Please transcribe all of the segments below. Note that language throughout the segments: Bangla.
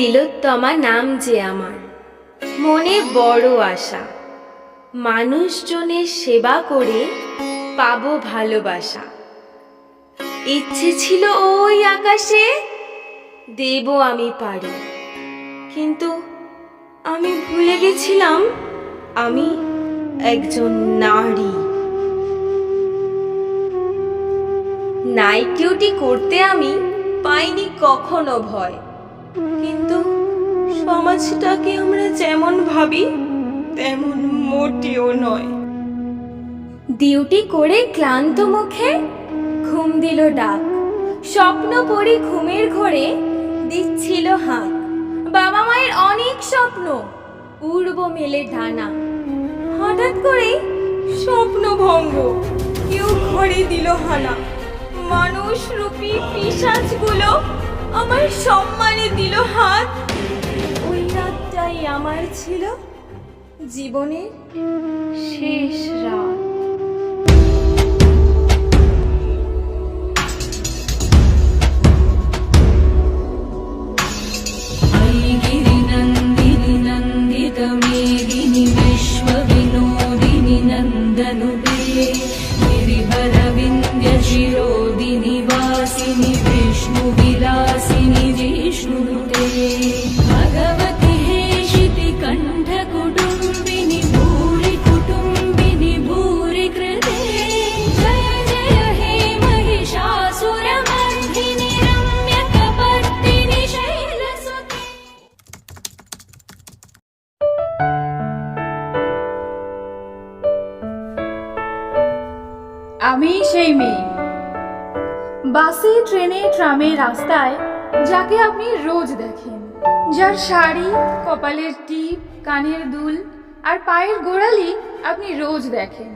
তিলোত্তমা নাম যে আমার। মনে বড় আশা, মানুষজনের সেবা করে পাব ভালোবাসা। ইচ্ছে ছিল ওই আকাশে, দেব আমি পারি। কিন্তু আমি ভুলে গেছিলাম, আমি একজন নারী। নাইট ডিউটি করতে আমি পাইনি কখনো ভয়। কিন্তু সমাজটাকে আমরা যেমন ভাবি, তেমন মোটেও নয়। ডিউটি করে ক্লান্ত মুখে ঘুম দিল ডাক। স্বপ্ন পড়ি ঘুমের ঘরে দিচ্ছিল হাঁক বাবা মায়ের অনেক স্বপ্ন, উড়ব মেলে ডানা। হঠাৎ করে স্বপ্ন ভঙ্গ, কেউ ঘরে দিল হানা। মানুষ রূপী পিসাজগুলো আমার সম্মানে দিল হাত। ওই রাতটাই আমার ছিল জীবনের শেষ রাত। ট্রেনে, ট্রামে, রাস্তায়, যাকে আপনি রোজ দেখেন। যার শাড়ি, কপালের টিপ, কানের দুল আর পায়ের গোড়ালি আপনি রোজ দেখেন।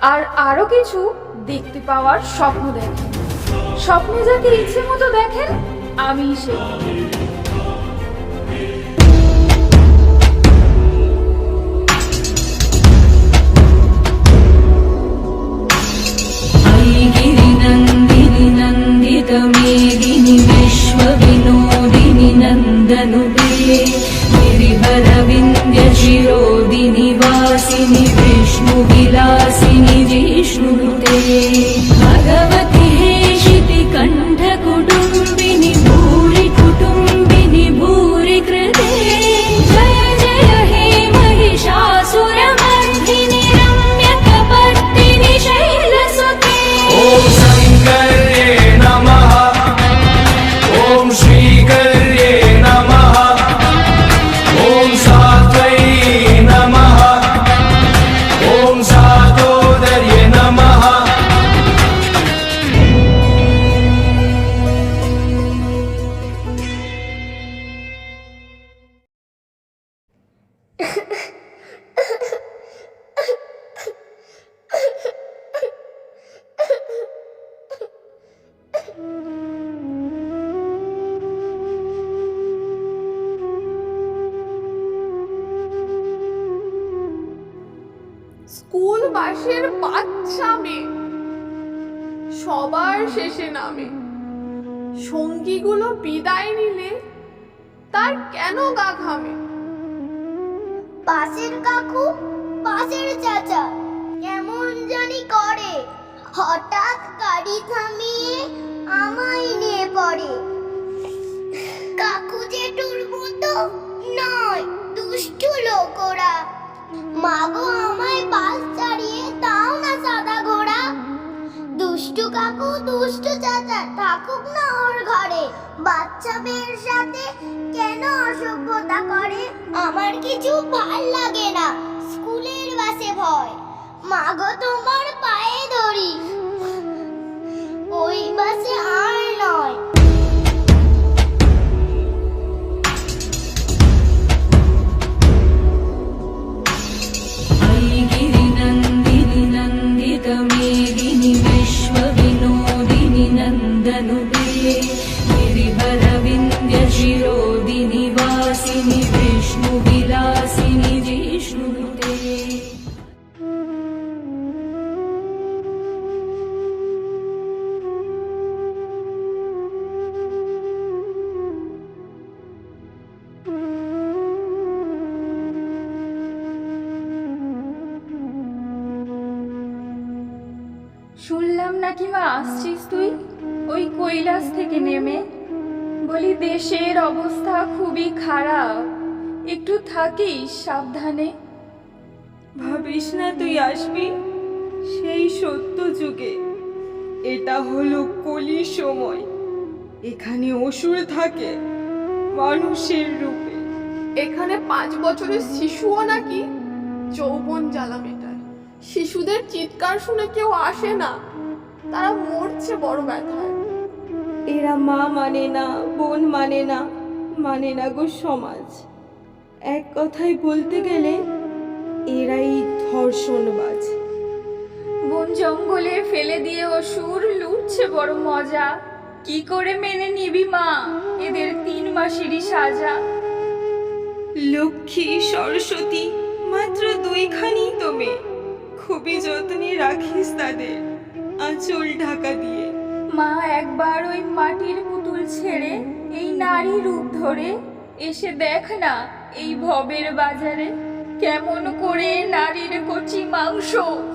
আর আরও কিছু দেখতে পাওয়ার স্বপ্ন দেখেন। স্বপ্নে যাকে ইচ্ছে মতো দেখেন, আমি সেই। मेदिनि विश्वविनोदिनि नन्दनुदे गिरिभरविन्द्यशिरोदिनि वासिनि विष्णुविलासिनि जिष्णुते Sado বাসের বাচ্চা মেয়ে। সবার শেষে নামে। সঙ্গীগুলো বিদায় নিলে তার কেন গা ঘামে? পাশের কাকু, পাশের চাচা, কেমন জানি করে। হঠাৎ গাড়ি থামিয়ে আমায় নিয়ে পড়ে। কাকু জেঠুর মতো নয়, দুষ্টু লোক ওরা। মাগো, আমায় বাস ছাড়িয়ে দাও না সাদা ঘোড়া। দুষ্টু কাকু, দুষ্টু চাচা, থাকুক না ওর ঘরে। বাচ্চা মেয়ের সাথে কেন অসভ্যতা করে? আমার কিছু ভালো লাগে না, স্কুলের বাসে ভয়। মাগো, তোমার পায়ে ধরি ওই বাসে আর নয়। নাকি আসছিস তুই? ওই কৈলাস থেকে নেমে। বলি, দেশের অবস্থা খুবই খারাপ। একটু থাকিস সাবধানে। ভাবিস না তুই আসবি? সেই সত্য যুগে। এটা হলো কলি সময়। এখানে অসুর থাকে মানুষের রূপে। এখানে পাঁচ বছরের শিশুও নাকি যৌবন জ্বালা মেটায় শিশুদের চিৎকার শুনে কেউ আসে না। তারা মরছে বড় ব্যথায়। এরা মা মানে না বোন মানে না মানে না গো সমাজ। এক কথায় বলতে গেলে এরাই ধর্ষণবাজ। বন জঙ্গলে ফেলে দিয়ে অসুর লুটছে বড় মজা। কি করে মেনে নিবি মা? এদের তিন মাসেরই সাজা। লক্ষ্মী সরস্বতী মাত্র দুইখানি তো মেয়ে। খুবই যত্নে রাখিস তাদের। আঁচল ঢাকা দিয়ে। মা একবার ওই মাটির পুতুল ছেড়ে এই নারী রূপ ধরে এসে দেখ না এই ভবের বাজারে কেমন করে নারীর কচি মাংস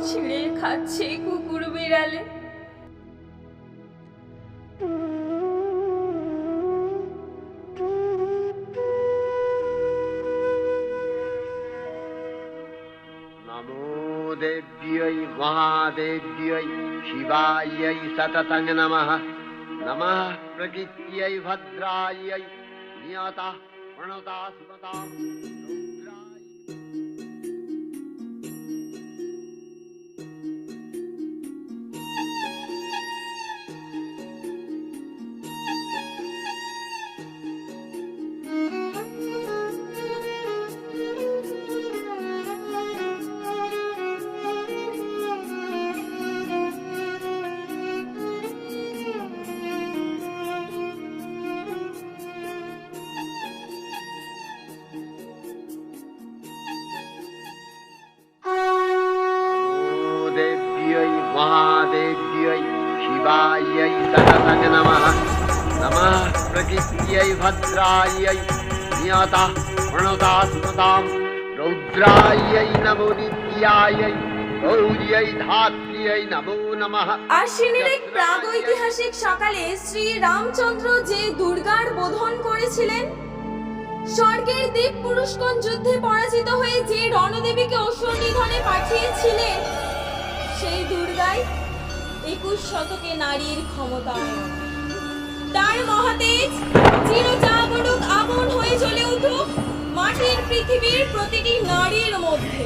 ছেড়ে খাচ্ছে কুকুর বিড়ালে। महादेव्यै शिवायै सततं नमः। नमः प्रकृत्यै भद्रायै। नियतः प्रणता सुमतां देव्यै महादेव्यै शिवायै सततं नमः नमः प्रकृत्यै भद्रायै नियतः प्रणता सुमतां रौद्रायै नमो नित्यायै गौर्यै धात्र्यै नमो नमः আশ্বিনের এক প্রাগৈতিহাসিক সকালে শ্রী রামচন্দ্র যে দুর্গার বোধন করেছিলেন স্বর্গের দেব পুরুষগণ যুদ্ধে পরাজিত হয়ে যে রণদেবীকে অসুর নিধনে পাঠিয়েছিলেন সেই দুর্গাই একুশ শতকে নারীর ক্ষমতা। তার মহাতেজ চিরজাগরুক আগুন হয়ে চলে উঠুক মাটির পৃথিবীর প্রতিটি নারীর মধ্যে।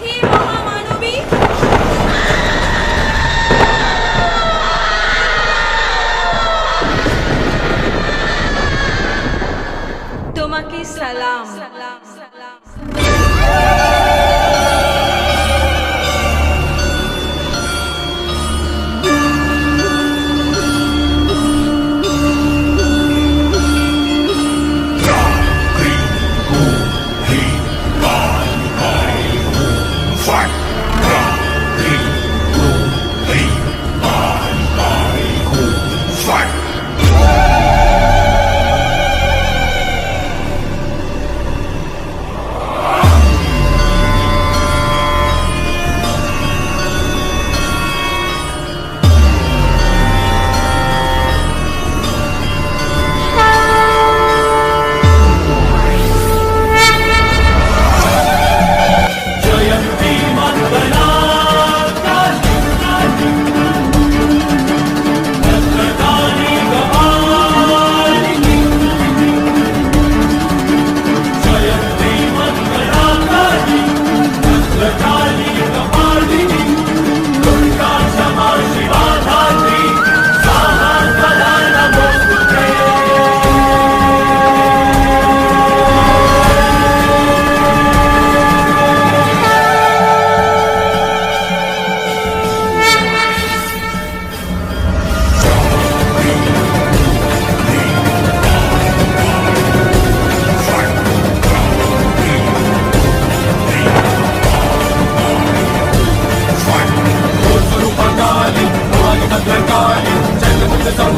হে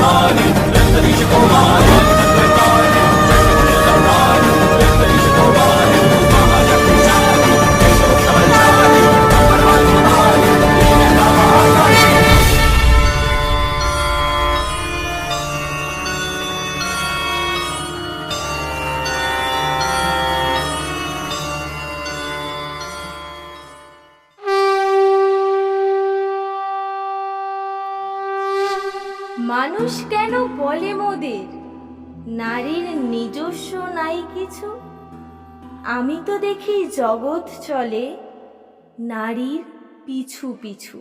morning. মানুষ কেন বলে মোদের? নারীর নিজস্ব নাই কিছু? আমি তো দেখি জগৎ চলে নারীর পিছু পিছু।